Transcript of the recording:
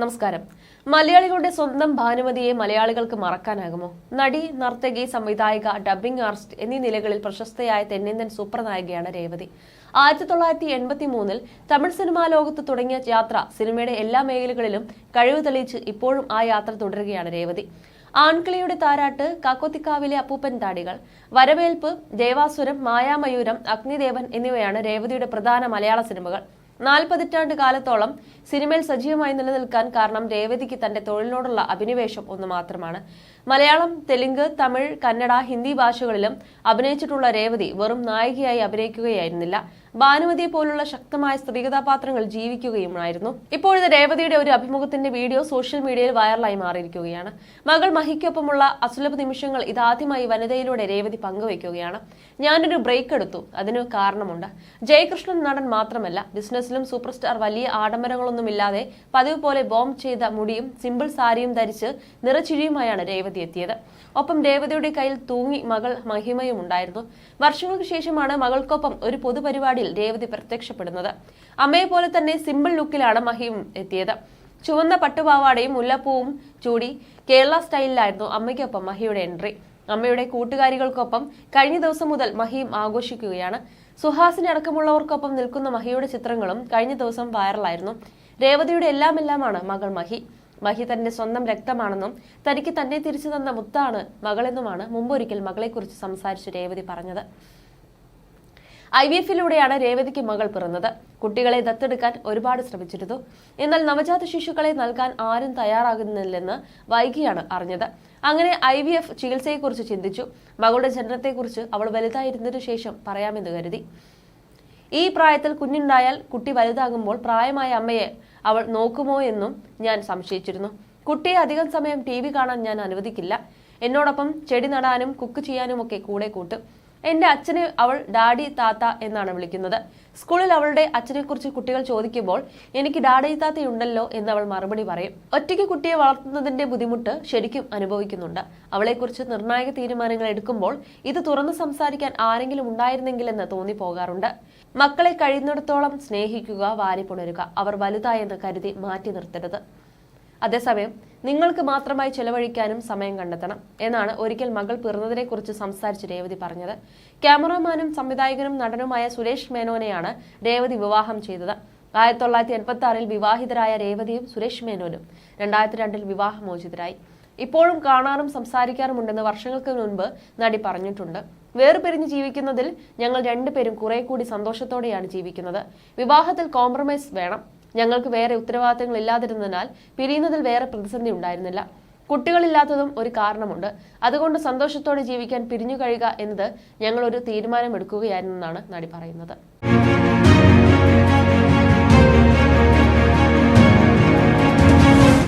നമസ്കാരം. മലയാളികളുടെ സ്വന്തം ഭാനുമതിയെ മലയാളികൾക്ക് മറക്കാനാകുമോ? നടി നർത്തകി സംവിധായിക ഡബ്ബിംഗ് ആർട്ടിസ്റ്റ് എന്നീ നിലകളിൽ പ്രശസ്തയായ തെന്നിന്ത്യൻ സൂപ്പർ നായികയാണ് രേവതി. ആയിരത്തി തൊള്ളായിരത്തി എൺപത്തി മൂന്നിൽ തമിഴ് സിനിമാ ലോകത്ത് തുടങ്ങിയ യാത്ര സിനിമയുടെ എല്ലാ മേഖലകളിലും കഴിവ് തെളിയിച്ച് ഇപ്പോഴും ആ യാത്ര തുടരുകയാണ് രേവതി. ആൺകിളിയുടെ താരാട്ട് കാക്കോത്തിക്കാവിലെ അപ്പൂപ്പൻ താടികൾ വരവേൽപ്പ് ദേവാസുരം മായാമയൂരം അഗ്നിദേവൻ എന്നിവയാണ് രേവതിയുടെ പ്രധാന മലയാള സിനിമകൾ. നാൽപ്പതിറ്റാണ്ട് കാലത്തോളം സിനിമയിൽ സജീവമായി നിലനിൽക്കാൻ കാരണം രേവതിക്ക് തന്റെ തൊഴിലിനോടുള്ള അഭിനിവേശം ഒന്ന് മാത്രമാണ്. മലയാളം തെലുങ്ക് തമിഴ് കന്നഡ ഹിന്ദി ഭാഷകളിലും അഭിനയിച്ചിട്ടുള്ള രേവതി വെറും നായികയായി അഭിനയിക്കുകയായിരുന്നില്ല. ഭാനുമതിയെ പോലുള്ള ശക്തമായ സ്ത്രീ കഥാപാത്രങ്ങൾ ജീവിക്കുകയുമായിരുന്നു. ഇപ്പോഴത്തെ രേവതിയുടെ ഒരു അഭിമുഖത്തിന്റെ വീഡിയോ സോഷ്യൽ മീഡിയയിൽ വൈറലായി മാറിയിരിക്കുകയാണ്. മകൾ മഹിക്കൊപ്പമുള്ള അസുലഭ നിമിഷങ്ങൾ ഇതാദ്യമായി വനിതയിലൂടെ രേവതി പങ്കുവയ്ക്കുകയാണ്. ഞാനൊരു ബ്രേക്ക് എടുത്തു. അതിന് കാരണമുണ്ട്. ജയകൃഷ്ണൻ നടൻ മാത്രമല്ല ബിസിനസ്സിലും സൂപ്പർ സ്റ്റാർ വലിയ ആഡംബരങ്ങളൊന്നുമില്ലാതെ പതിവ് പോലെ ബോംബ് ചെയ്ത മുടിയും സിമ്പിൾ സാരിയും ധരിച്ച് നിറച്ചിഴിയുമായാണ് രേവതി എത്തിയത്. ഒപ്പം രേവതിയുടെ കയ്യിൽ തൂങ്ങി മകൾ മഹിമയും ഉണ്ടായിരുന്നു വർഷങ്ങൾക്ക് ശേഷമാണ് മകൾക്കൊപ്പം ഒരു പൊതുപരിപാടിയിൽ രേവതി പ്രത്യക്ഷപ്പെടുന്നത്. അമ്മയെ പോലെ തന്നെ സിമ്പിൾ ലുക്കിലാണ് മഹിയും എത്തിയത്. ചുവന്ന പട്ടുപാവാടയും മുല്ലപ്പൂവും ചൂടി കേരള സ്റ്റൈലിലായിരുന്നു അമ്മയ്ക്കൊപ്പം മഹിയുടെ എൻട്രി. അമ്മയുടെ കൂട്ടുകാരികൾക്കൊപ്പം കഴിഞ്ഞ ദിവസം മുതൽ മഹിയും ആഘോഷിക്കുകയാണ്. സുഹാസിനി അടക്കമുള്ളവർക്കൊപ്പം നിൽക്കുന്ന മഹിയുടെ ചിത്രങ്ങളും കഴിഞ്ഞ ദിവസം വൈറലായിരുന്നു. രേവതിയുടെ എല്ലാം എല്ലാമാണ് മകൾ മഹി. മഹി തന്റെ സ്വന്തം രക്തമാണെന്നും തനിക്ക് തന്നെ തിരിച്ചു തന്ന മുത്താണ് മകളെന്നുമാണ് മുമ്പൊരിക്കൽ മകളെക്കുറിച്ച് സംസാരിച്ച് രേവതി പറഞ്ഞത്. ഐ വി എഫിലൂടെയാണ് രേവതിക്ക് മകൾ പിറന്നത്. കുട്ടികളെ ദത്തെടുക്കാൻ ഒരുപാട് ശ്രമിച്ചിരുന്നു. എന്നാൽ നവജാത ശിശുക്കളെ നൽകാൻ ആരും തയ്യാറാകുന്നില്ലെന്ന് വൈകിയാണ് അറിഞ്ഞത്. അങ്ങനെ ഐ വി എഫ് ചികിത്സയെക്കുറിച്ച് ചിന്തിച്ചു. മകളുടെ ജനനത്തെക്കുറിച്ച് അവൾ വലുതായിരുന്നതിനു ശേഷം പറയാമെന്ന് കരുതി. ഈ പ്രായത്തിൽ കുഞ്ഞുണ്ടായാൽ കുട്ടി വലുതാകുമ്പോൾ പ്രായമായ അമ്മയെ അവൾ നോക്കുമോ എന്നും ഞാൻ സംശയിച്ചിരുന്നു. കുട്ടിയെ അധികം സമയം ടി വി കാണാൻ ഞാൻ അനുവദിക്കില്ല. എന്നോടൊപ്പം ചെടി നടാനും കുക്ക് ചെയ്യാനും ഒക്കെ കൂടെ കൂട്ടും. എന്റെ അച്ഛനെ അവൾ ഡാഡി താത്ത എന്നാണ് വിളിക്കുന്നത്. സ്കൂളിൽ അവളുടെ അച്ഛനെക്കുറിച്ച് കുട്ടികൾ ചോദിക്കുമ്പോൾ എനിക്ക് ഡാഡി താത്തയുണ്ടല്ലോ എന്ന് അവൾ മറുപടി പറയും. ഒറ്റയ്ക്ക് കുട്ടിയെ വളർത്തുന്നതിന്റെ ബുദ്ധിമുട്ട് ശരിക്കും അനുഭവിക്കുന്നുണ്ട്. അവളെക്കുറിച്ച് നിർണായക തീരുമാനങ്ങൾ എടുക്കുമ്പോൾ ഇത് തുറന്നു സംസാരിക്കാൻ ആരെങ്കിലും ഉണ്ടായിരുന്നെങ്കിൽ എന്ന് തോന്നി പോകാറുണ്ട് മക്കളെ കഴിയുന്നിടത്തോളം സ്നേഹിക്കുക വാരിപ്പുണരുക അവർ വലുതായെന്ന് കരുതി മാറ്റി നിർത്തരുത്. അതേസമയം നിങ്ങൾക്ക് മാത്രമായി ചെലവഴിക്കാനും സമയം കണ്ടെത്തണം എന്നാണ് ഒരിക്കൽ മകൾ പിറന്നതിനെക്കുറിച്ച് സംസാരിച്ച് രേവതി പറഞ്ഞത്. ക്യാമറമാനും സംവിധായകനും നടനുമായ സുരേഷ് മേനോനെയാണ് രേവതി വിവാഹം ചെയ്തത്. ആയിരത്തി തൊള്ളായിരത്തി എൺപത്തി ആറിൽ വിവാഹിതരായ രേവതിയും സുരേഷ് മേനോനും രണ്ടായിരത്തി രണ്ടിൽ വിവാഹമോചിതരായി. ഇപ്പോഴും കാണാറും സംസാരിക്കാറുമുണ്ടെന്ന് വർഷങ്ങൾക്ക് മുൻപ് നടി പറഞ്ഞിട്ടുണ്ട്. വേർപിരിഞ്ഞ് ജീവിക്കുന്നതിൽ ഞങ്ങൾ രണ്ടുപേരും കുറെ കൂടി സന്തോഷത്തോടെയാണ് ജീവിക്കുന്നത്. വിവാഹത്തിൽ കോംപ്രമൈസ് വേണം. ഞങ്ങൾക്ക് വേറെ ഉത്തരവാദിത്തങ്ങൾ ഇല്ലാതിരുന്നതിനാൽ പിരിയുന്നതിൽ വേറെ പ്രതിസന്ധി ഉണ്ടായിരുന്നില്ല. കുട്ടികളില്ലാത്തതും ഒരു കാരണമുണ്ട്. അതുകൊണ്ട് സന്തോഷത്തോടെ ജീവിക്കാൻ പിരിഞ്ഞു കഴിയുക എന്നത് ഞങ്ങൾ ഒരു തീരുമാനമെടുക്കുകയായിരുന്നെന്നാണ് നടി പറയുന്നത്.